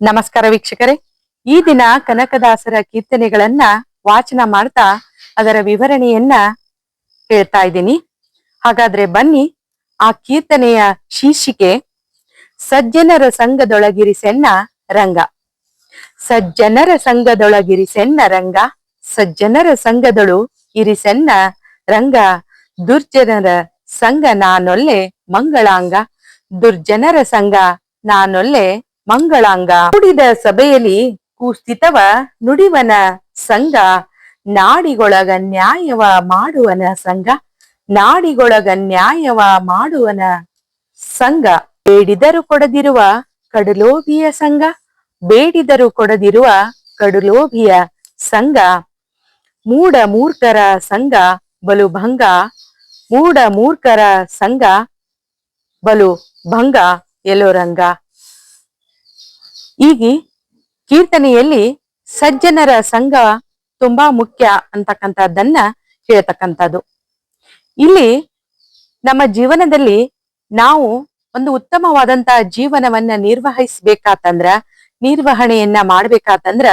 ನಮಸ್ಕಾರ ವೀಕ್ಷಕರೇ. ಈ ದಿನ ಕನಕದಾಸರ ಕೀರ್ತನೆಗಳನ್ನ ವಾಚನ ಮಾಡ್ತಾ ಅದರ ವಿವರಣೆಯನ್ನ ಹೇಳ್ತಾ ಇದ್ದೀನಿ. ಹಾಗಾದ್ರೆ ಬನ್ನಿ, ಆ ಕೀರ್ತನೆಯ ಶೀರ್ಷಿಕೆ, ಸಜ್ಜನರ ಸಂಘದೊಳಗಿರಿಸೆನ್ನ ರಂಗ. ಸಜ್ಜನರ ಸಂಘದೊಳಗಿರಿಸೆನ್ನ ರಂಗ, ಸಜ್ಜನರ ಸಂಘದೊಳು ಇರಿಸೆನ್ನ ರಂಗ, ದುರ್ಜನರ ಸಂಘ ನಾನೊಲ್ಲೆ ಮಂಗಳಾಂಗ, ದುರ್ಜನರ ಸಂಘ ನಾನೊಲ್ಲೆ ಮಂಗಳಾಂಗ. ಕೂಡಿದ ಸಭೆಯಲ್ಲಿ ಕುಸ್ಥಿತವ ನುಡಿವನ ಸಂಘ, ನಾಡಿಗೊಳಗ ನ್ಯಾಯವ ಮಾಡುವನ ಸಂಘ, ನಾಡಿಗೊಳಗ ನ್ಯಾಯವ ಮಾಡುವನ ಸಂಘ. ಬೇಡಿದರು ಕೊಡದಿರುವ ಕಡುಲೋಭಿಯ ಸಂಘ, ಬೇಡಿದರು ಕೊಡದಿರುವ ಕಡುಲೋಭಿಯ ಸಂಘ. ಮೂಡ ಮೂರ್ಖರ ಸಂಘ ಬಲು ಭಂಗ ಮೂಡ ಮೂರ್ಖರ ಸಂಘ ಬಲು ಭಂಗ ಎಲ್ಲೋ ಈಗ ಕೀರ್ತನೆಯಲ್ಲಿ ಸಜ್ಜನರ ಸಂಘ ತುಂಬಾ ಮುಖ್ಯ ಅಂತಕ್ಕಂಥದ್ದನ್ನ ಹೇಳ್ತಕ್ಕಂಥದ್ದು. ಇಲ್ಲಿ ನಮ್ಮ ಜೀವನದಲ್ಲಿ ನಾವು ಒಂದು ಉತ್ತಮವಾದಂತ ಜೀವನವನ್ನ ನಿರ್ವಹಿಸ್ಬೇಕಾತಂದ್ರ, ನಿರ್ವಹಣೆಯನ್ನ ಮಾಡ್ಬೇಕಾತಂದ್ರ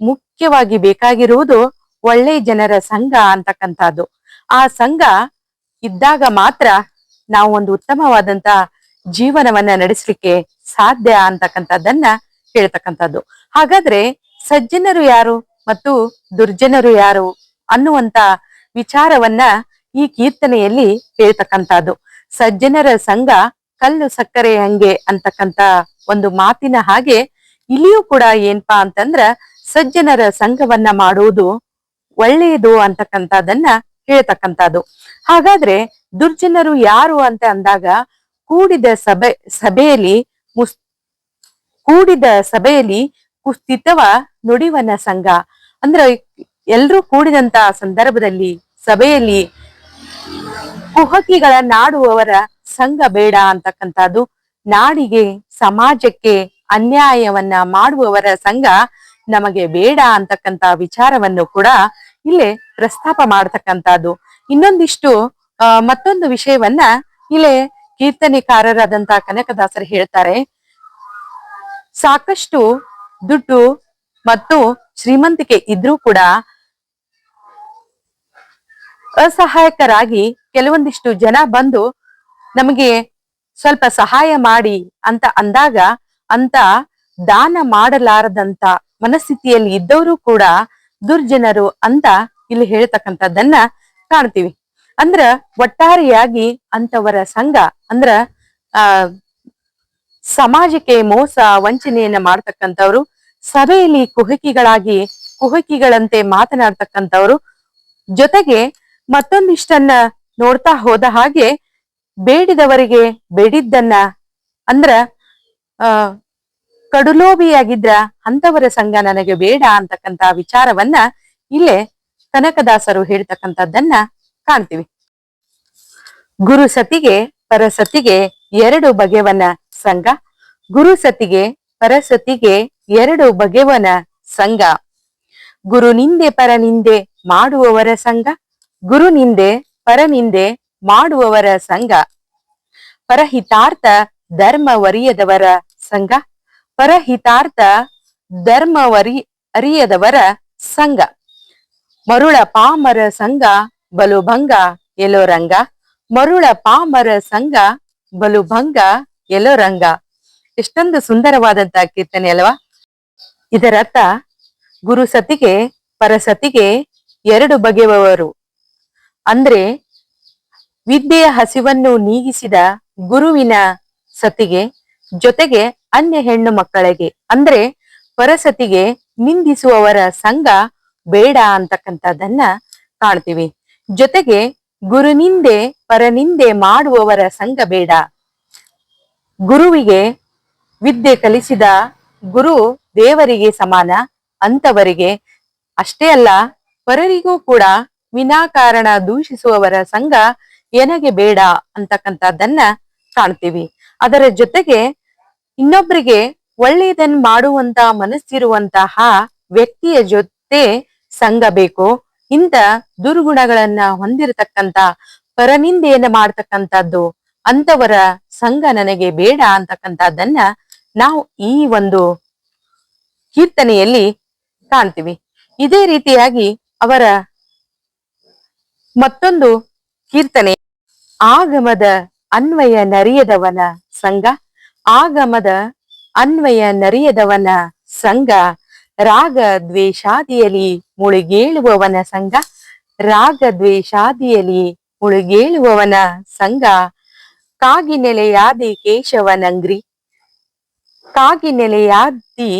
ಮುಖ್ಯವಾಗಿ ಬೇಕಾಗಿರುವುದು ಒಳ್ಳೆ ಜನರ ಸಂಘ ಅಂತಕ್ಕಂಥದ್ದು. ಆ ಸಂಘ ಇದ್ದಾಗ ಮಾತ್ರ ನಾವು ಒಂದು ಉತ್ತಮವಾದಂತ ಜೀವನವನ್ನ ನಡೆಸಲಿಕ್ಕೆ ಸಾಧ್ಯ ಅಂತಕ್ಕಂಥದ್ದನ್ನ ಹೇಳ್ತಕ್ಕಂಥದ್ದು ಹಾಗಾದ್ರೆ ಸಜ್ಜನರು ಯಾರು ಮತ್ತು ದುರ್ಜನರು ಯಾರು ಅನ್ನುವಂತ ವಿಚಾರವನ್ನ ಈ ಕೀರ್ತನೆಯಲ್ಲಿ ಹೇಳ್ತಕ್ಕಂಥದ್ದು. ಸಜ್ಜನರ ಸಂಘ ಕಲ್ಲು ಸಕ್ಕರೆ ಹಂಗೆ ಅಂತಕ್ಕಂತ ಒಂದು ಮಾತಿನ ಹಾಗೆ ಇಲ್ಲಿಯೂ ಕೂಡ ಏನ್ಪಾ ಅಂತಂದ್ರ ಸಜ್ಜನರ ಸಂಘವನ್ನ ಮಾಡುವುದು ಒಳ್ಳೆಯದು ಅಂತಕ್ಕಂಥದ್ದನ್ನ ಹೇಳ್ತಕ್ಕಂಥದ್ದು. ಹಾಗಾದ್ರೆ ದುರ್ಜನರು ಯಾರು ಅಂತ ಅಂದಾಗ, ಕೂಡಿದ ಸಭೆ, ಸಭೆಯಲ್ಲಿ ಮುಸ್ ಕೂಡಿದ ಸಭೆಯಲ್ಲಿ ಕುಸ್ತಿತವ ನುಡಿವನ ಸಂಘ. ಅಂದ್ರ ಎಲ್ರೂ ಕೂಡಿದಂತ ಸಂದರ್ಭದಲ್ಲಿ ಸಭೆಯಲ್ಲಿ ಕುಹಕಿಗಳ ನಾಡುವವರ ಸಂಘ ಬೇಡ ಅಂತಕ್ಕಂಥದ್ದು, ನಾಡಿಗೆ, ಸಮಾಜಕ್ಕೆ ಅನ್ಯಾಯವನ್ನ ಮಾಡುವವರ ಸಂಘ ನಮಗೆ ಬೇಡ ಅಂತಕ್ಕಂತ ವಿಚಾರವನ್ನು ಕೂಡ ಇಲ್ಲೇ ಪ್ರಸ್ತಾಪ ಮಾಡತಕ್ಕಂಥದ್ದು. ಇನ್ನೊಂದಿಷ್ಟು ಮತ್ತೊಂದು ವಿಷಯವನ್ನ ಇಲ್ಲೇ ಕೀರ್ತನೆಕಾರರಾದಂತ ಕನಕದಾಸರು ಹೇಳ್ತಾರೆ. ಸಾಕಷ್ಟು ದುಡ್ಡು ಮತ್ತು ಶ್ರೀಮಂತಿಕೆ ಇದ್ರೂ ಕೂಡ ಅಸಹಾಯಕರಾಗಿ ಕೆಲವೊಂದಿಷ್ಟು ಜನ ಬಂದು ನಮಗೆ ಸ್ವಲ್ಪ ಸಹಾಯ ಮಾಡಿ ಅಂತ ಅಂದಾಗ ಅಂತ ದಾನ ಮಾಡಲಾರದಂತ ಮನಸ್ಥಿತಿಯಲ್ಲಿ ಇದ್ದವರು ಕೂಡ ದುರ್ಜನರು ಅಂತ ಇಲ್ಲಿ ಹೇಳ್ತಕ್ಕಂಥದ್ದನ್ನ ಕಾಣ್ತೀವಿ. ಅಂದ್ರ ಒಟ್ಟಾರೆಯಾಗಿ ಅಂತವರ ಸಂಘ ಅಂದ್ರ, ಆ ಸಮಾಜಕ್ಕೆ ಮೋಸ ವಂಚನೆಯನ್ನ ಮಾಡ್ತಕ್ಕಂಥವ್ರು, ಸಭೆಯಲ್ಲಿ ಕುಹಕಿಗಳಾಗಿ, ಕುಹಕಿಗಳಂತೆ ಮಾತನಾಡ್ತಕ್ಕಂಥವ್ರು ಜೊತೆಗೆ ಮತ್ತೊಂದಿಷ್ಟನ್ನ ನೋಡ್ತಾ ಹೋದ ಹಾಗೆ ಬೇಡಿದವರಿಗೆ ಬೇಡಿದ್ದನ್ನ ಅಂದ್ರ, ಆ, ಕಡುಲೋಬಿಯಾಗಿದ್ರ ಅಂತವರ ಸಂಘ ನನಗೆ ಬೇಡ ಅಂತಕ್ಕಂತ ವಿಚಾರವನ್ನ ಇಲ್ಲೇ ಕನಕದಾಸರು ಹೇಳ್ತಕ್ಕಂಥದ್ದನ್ನ ಕಾಣ್ತೀವಿ. ಗುರು ಸತಿಗೆ ಪರಸತಿಗೆ ಎರಡು ಬಗೆವನ ಸಂಘ, ಗುರು ಸತಿಗೆ ಪರಸತಿಗೆ ಎರಡು ಬಗೆವನ ಸಂಘ. ಗುರು ನಿಂದೆ, ಪರ ನಿಂದೆ ಮಾಡುವವರ ಸಂಘ. ಗುರು ನಿಂದೆ, ಪರ ನಿಂದೆ ಮಾಡುವವರ ಸಂಘ. ಪರಹಿತಾರ್ಥ ಧರ್ಮ ವರಿಯದವರ ಸಂಘ. ಪರಹಿತಾರ್ಥ ಧರ್ಮ ವರಿ, ಅರಿಯದವರ ಸಂಘ. ಮರುಳ ಪಾಮರ ಸಂಘ ಬಲು ಭಂಗ ಎಲೋ ರಂಗ ಮರುಳ ಪಾಮರ ಸಂಘ ಬಲು ಭಂಗ ಎಲೋ ರಂಗ. ಎಷ್ಟೊಂದು ಸುಂದರವಾದಂತ ಕೀರ್ತನೆ ಅಲ್ವಾ? ಇದರರ್ಥ, ಗುರು ಸತಿಗೆ ಪರಸತಿಗೆ ಎರಡು ಬಗೆಯವರು ಅಂದ್ರೆ, ವಿದ್ಯೆಯ ಹಸಿವನ್ನು ನೀಗಿಸಿದ ಗುರುವಿನ ಸತಿಗೆ, ಜೊತೆಗೆ ಅನ್ಯ ಹೆಣ್ಣು ಮಕ್ಕಳಿಗೆ. ಅಂದ್ರೆ ಪರಸತಿಗೆ ನಿಂದಿಸುವವರ ಸಂಘ ಬೇಡ ಅಂತಕ್ಕಂಥದ್ದನ್ನ ಕಾಣ್ತೀವಿ. ಜೊತೆಗೆ, ಗುರುನಿಂದೆ, ಪರನಿಂದೆ ಮಾಡುವವರ ಸಂಘ ಬೇಡ. ಗುರುವಿಗೆ ವಿದ್ಯೆ ಕಲಿಸಿದ ಗುರು ದೇವರಿಗೆ ಸಮಾನ, ಅಂತವರಿಗೆ ಅಷ್ಟೇ ಅಲ್ಲ, ಪರರಿಗೂ ಕೂಡ ವಿನಾಕಾರಣ ದೂಷಿಸುವವರ ಸಂಘ ಎನಗೆ ಬೇಡ ಅಂತಕ್ಕಂಥದ್ದನ್ನ ಕಾಣ್ತೀವಿ. ಅದರ ಜೊತೆಗೆ ಇನ್ನೊಬ್ಬರಿಗೆ ಒಳ್ಳೆಯದನ್ನ ಮಾಡುವಂತ ಮನಸ್ಸಿರುವಂತಹ ವ್ಯಕ್ತಿಯ ಜೊತೆ ಸಂಘ ಬೇಕು. ಇಂಥ ದುರ್ಗುಣಗಳನ್ನ ಹೊಂದಿರತಕ್ಕಂತ ಪರನಿಂದೆಯನ್ನ ಮಾಡ್ತಕ್ಕಂಥದ್ದು ಅಂತವರ ಸಂಘ ನನಗೆ ಬೇಡ ಅಂತಕ್ಕಂಥದ್ದನ್ನ ನಾವು ಈ ಒಂದು ಕೀರ್ತನೆಯಲ್ಲಿ ಕಾಣ್ತೀವಿ. ಇದೇ ರೀತಿಯಾಗಿ ಅವರ ಮತ್ತೊಂದು ಕೀರ್ತನೆ, ಆಗಮದ ಅನ್ವಯ ನರಿಯದವನ ಸಂಘ, ಆಗಮದ ಅನ್ವಯ ನರಿಯದವನ ಸಂಘ, ರಾಗ ದ್ವೇಷಾದಿಯಲಿ ಮುಳುಗೇಳುವವನ ಸಂಘ, ರಾಗ ದ್ವೇಷಾದಿಯಲಿ ಮುಳುಗೇಳುವವನ ಸಂಘ ಕಾಗಿ ನೆಲೆಯಾದಿ ಕೇಶವನಂಗ್ರಿ. ಕಾಗಿ ನೆಲೆಯಾದಿ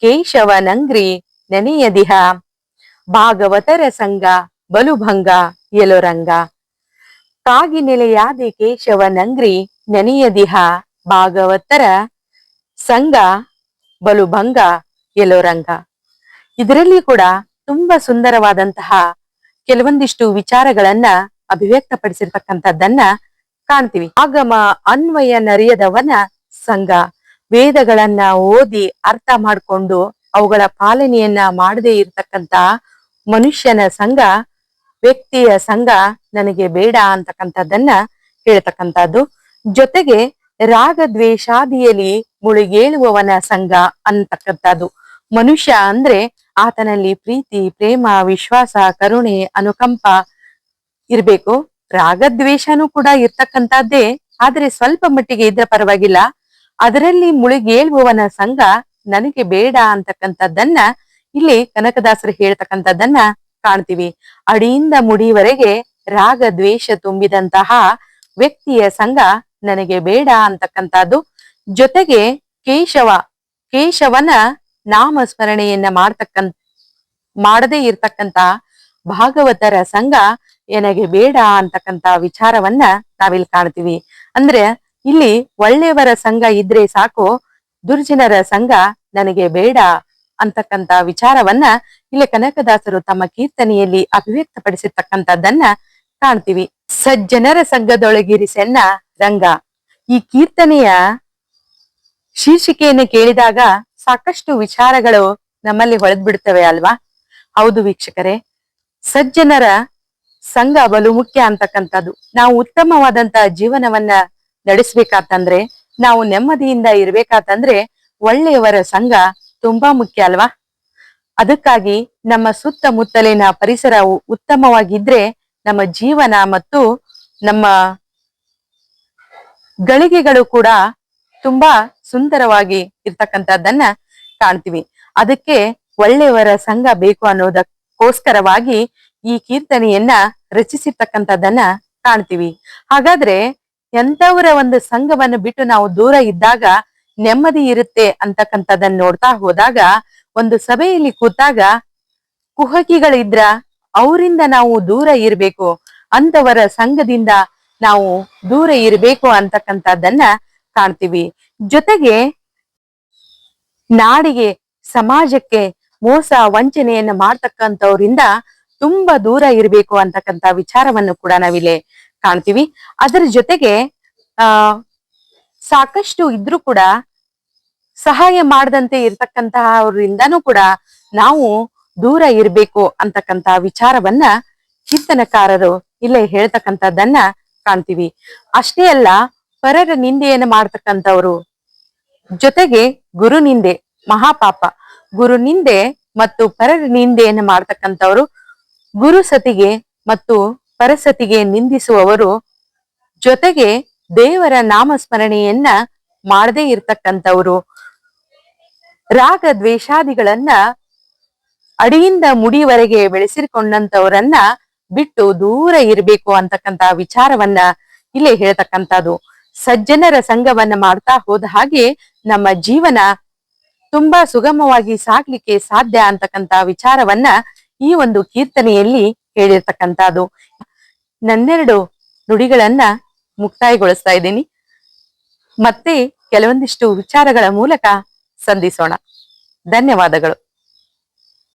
ಕೇಶವನಂಗ್ರಿ ನೆನೆಯದಿಹ. ಭಾಗವತರ ಸಂಘ, ಬಲುಭಂಗ ಎಲೊರಂಗ ಕಾಗಿ ನೆಲೆಯಾದಿ ಕೇಶವನಂಗ್ರಿ ನೆನೆಯದಿಹ. ಭಾಗವತರ ಸಂಘ, ಬಲುಭಂಗ, ಯಲೋರಂಗ. ಇದರಲ್ಲಿ ಕೂಡ ತುಂಬಾ ಸುಂದರವಾದಂತಹ ಕೆಲವೊಂದಿಷ್ಟು ವಿಚಾರಗಳನ್ನ ಅಭಿವ್ಯಕ್ತಪಡಿಸಿರ್ತಕ್ಕಂಥದ್ದನ್ನ ಕಾಣ್ತೀವಿ. ಆಗಮ ಅನ್ವಯ ನರಿಯದವನ ಸಂಘ. ವೇದಗಳನ್ನ ಓದಿ ಅರ್ಥ ಮಾಡ್ಕೊಂಡು ಅವುಗಳ ಪಾಲನೆಯನ್ನ ಮಾಡದೇ ಇರತಕ್ಕಂತ ಮನುಷ್ಯನ ಸಂಘ, ವ್ಯಕ್ತಿಯ ಸಂಘ ನನಗೆ ಬೇಡ ಅಂತಕ್ಕಂಥದ್ದನ್ನ ಹೇಳ್ತಕ್ಕಂಥದ್ದು. ಜೊತೆಗೆ ರಾಗ ದ್ವೇಷಾದಿಯಲ್ಲಿ ಮುಳುಗೇಳುವವನ ಸಂಘ ಅಂತಕ್ಕಂಥದ್ದು. ಮನುಷ್ಯ ಅಂದ್ರೆ ಆತನಲ್ಲಿ ಪ್ರೀತಿ, ಪ್ರೇಮ, ವಿಶ್ವಾಸ, ಕರುಣೆ, ಅನುಕಂಪ ಇರ್ಬೇಕು. ರಾಗದ್ವೇಷನೂ ಕೂಡ ಇರ್ತಕ್ಕಂಥದ್ದೇ. ಆದ್ರೆ ಸ್ವಲ್ಪ ಮಟ್ಟಿಗೆ ಇದ್ರ ಪರವಾಗಿಲ್ಲ. ಅದರಲ್ಲಿ ಮುಳುಗೇಳುವವನ ಸಂಘ ನನಗೆ ಬೇಡ ಅಂತಕ್ಕಂಥದ್ದನ್ನ ಇಲ್ಲಿ ಕನಕದಾಸರು ಹೇಳ್ತಕ್ಕಂಥದ್ದನ್ನ ಕಾಣ್ತೀವಿ. ಅಡಿಯಿಂದ ಮುಡಿವರೆಗೆ ರಾಗ ದ್ವೇಷ ತುಂಬಿದಂತಹ ವ್ಯಕ್ತಿಯ ಸಂಘ ನನಗೆ ಬೇಡ ಅಂತಕ್ಕಂಥದ್ದು. ಜೊತೆಗೆ ಕೇಶವ, ಕೇಶವನ ನಾಮಸ್ಮರಣೆಯನ್ನ ಮಾಡ್ತಕ್ಕಂತ ಮಾಡದೇ ಇರ್ತಕ್ಕಂತ ಭಾಗವತರ ಸಂಘ ನನಗೆ ಬೇಡ ಅಂತಕ್ಕಂತ ವಿಚಾರವನ್ನ ನಾವಿಲ್ಲಿ ಕಾಣ್ತೀವಿ. ಅಂದ್ರೆ ಇಲ್ಲಿ ಒಳ್ಳೆಯವರ ಸಂಘ ಇದ್ರೆ ಸಾಕು, ದುರ್ಜನರ ಸಂಘ ನನಗೆ ಬೇಡ ಅಂತಕ್ಕಂತ ವಿಚಾರವನ್ನ ಇಲ್ಲಿ ಕನಕದಾಸರು ತಮ್ಮ ಕೀರ್ತನೆಯಲ್ಲಿ ಅಭಿವ್ಯಕ್ತಪಡಿಸಿರ್ತಕ್ಕಂಥದ್ದನ್ನ ಕಾಣ್ತೀವಿ. ಸಜ್ಜನರ ಸಂಘದೊಳಗಿರಿಸೆನ್ನ ರಂಗ. ಈ ಕೀರ್ತನೆಯ ಶೀರ್ಷಿಕೆಯನ್ನು ಕೇಳಿದಾಗ ಸಾಕಷ್ಟು ವಿಚಾರಗಳು ನಮ್ಮಲ್ಲಿ ಹೊಳೆದ್ಬಿಡ್ತವೆ ಅಲ್ವಾ? ಹೌದು ವೀಕ್ಷಕರೇ, ಸಜ್ಜನರ ಸಂಘ ಬಲು ಮುಖ್ಯ ಅಂತಕ್ಕಂಥದ್ದು. ನಾವು ಉತ್ತಮವಾದಂತ ಜೀವನವನ್ನ ನಡೆಸ್ಬೇಕಾತಂದ್ರೆ, ನಾವು ನೆಮ್ಮದಿಯಿಂದ ಇರ್ಬೇಕಾತಂದ್ರೆ ಒಳ್ಳೆಯವರ ಸಂಘ ತುಂಬಾ ಮುಖ್ಯ ಅಲ್ವಾ? ಅದಕ್ಕಾಗಿ ನಮ್ಮ ಸುತ್ತಮುತ್ತಲಿನ ಪರಿಸರ ಉತ್ತಮವಾಗಿದ್ರೆ ನಮ್ಮ ಜೀವನ ಮತ್ತು ನಮ್ಮ ಗಳಿಗೆಗಳು ಕೂಡ ತುಂಬಾ ಸುಂದರವಾಗಿ ಇರ್ತಕ್ಕಂಥದ್ದನ್ನ ಕಾಣ್ತೀವಿ. ಅದಕ್ಕೆ ಒಳ್ಳೆಯವರ ಸಂಘ ಬೇಕು ಅನ್ನೋದಕ್ಕೋಸ್ಕರವಾಗಿ ಈ ಕೀರ್ತನೆಯನ್ನ ರಚಿಸಿರ್ತಕ್ಕಂಥದ್ದನ್ನ ಕಾಣ್ತೀವಿ. ಹಾಗಾದ್ರೆ ಎಂತವರ ಒಂದು ಸಂಘವನ್ನು ಬಿಟ್ಟು ನಾವು ದೂರ ಇದ್ದಾಗ ನೆಮ್ಮದಿ ಇರುತ್ತೆ ಅಂತಕ್ಕಂಥದ್ದನ್ನ ನೋಡ್ತಾ ಹೋದಾಗ ಒಂದು ಸಭೆಯಲ್ಲಿ ಕೂತಾಗ ಕುಹಕಿಗಳಿದ್ರ ಅವರಿಂದ ನಾವು ದೂರ ಇರಬೇಕು ಅಂತವರ ಸಂಘದಿಂದ ನಾವು ದೂರ ಇರಬೇಕು ಅಂತಕ್ಕಂಥದ್ದನ್ನ ಕಾಣ್ತೀವಿ. ಜೊತೆಗೆ ನಾಡಿಗೆ ಸಮಾಜಕ್ಕೆ ಮೋಸ ವಂಚನೆಯನ್ನ ಮಾಡ್ತಕ್ಕಂಥವ್ರಿಂದ ತುಂಬಾ ದೂರ ಇರಬೇಕು ಅಂತಕ್ಕಂಥ ವಿಚಾರವನ್ನು ಕೂಡ ನಾವಿಲ್ಲಿ ಕಾಣ್ತೀವಿ. ಅದರ ಜೊತೆಗೆ, ಆ, ಸಾಕಷ್ಟು ಇದ್ರೂ ಕೂಡ ಸಹಾಯ ಮಾಡದಂತೆ ಇರ್ತಕ್ಕಂತಹ ಅವರಿಂದನೂ ಕೂಡ ನಾವು ದೂರ ಇರಬೇಕು ಅಂತಕ್ಕಂತ ವಿಚಾರವನ್ನ ಚಿಂತನಕಾರರು ಇಲ್ಲೇ ಹೇಳ್ತಕ್ಕಂಥದ್ದನ್ನ ಕಾಣ್ತೀವಿ. ಅಷ್ಟೇ ಅಲ್ಲ, ಪರರ ನಿಂದೆಯನ್ನು ಮಾಡ್ತಕ್ಕಂಥವ್ರು ಜೊತೆಗೆ ಗುರು ನಿಂದೆ, ಮಹಾಪಾಪ. ಗುರು ನಿಂದೆ ಮತ್ತು ಪರರ ನಿಂದೆಯನ್ನು ಮಾಡ್ತಕ್ಕಂಥವ್ರು ಗುರು ಸತಿಗೆ ಮತ್ತು ಪರಸತಿಗೆ ನಿಂದಿಸುವವರು ಜೊತೆಗೆ ದೇವರ ನಾಮಸ್ಮರಣೆಯನ್ನ ಮಾಡದೇ ಇರ್ತಕ್ಕಂಥವ್ರು. ರಾಗ ದ್ವೇಷಾದಿಗಳನ್ನ ಅಡಿಯಿಂದ ಮುಡಿವರೆಗೆ ಬೆಳೆಸಿಕೊಂಡಂತವರನ್ನ ಬಿಟ್ಟು ದೂರ ಇರಬೇಕು ಅಂತಕ್ಕಂತ ವಿಚಾರವನ್ನ ಇಲ್ಲೇ ಹೇಳ್ತಕ್ಕಂಥದ್ದು. ಸಜ್ಜನರ ಸಂಘವನ್ನ ಮಾಡ್ತಾ ಹೋದ ಹಾಗೆ ನಮ್ಮ ಜೀವನ ತುಂಬಾ ಸುಗಮವಾಗಿ ಸಾಗ್ಲಿಕ್ಕೆ ಸಾಧ್ಯ ಅಂತಕ್ಕಂತ ವಿಚಾರವನ್ನ ಈ ಒಂದು ಕೀರ್ತನೆಯಲ್ಲಿ ಹೇಳಿರ್ತಕ್ಕಂಥದ್ದು. ನನ್ನೆರಡು ನುಡಿಗಳನ್ನ ಮುಕ್ತಾಯಗೊಳಿಸ್ತಾ ಇದ್ದೀನಿ. ಮತ್ತೆ ಕೆಲವೊಂದಿಷ್ಟು ವಿಚಾರಗಳ ಮೂಲಕ ಸಂಧಿಸೋಣ. ಧನ್ಯವಾದಗಳು.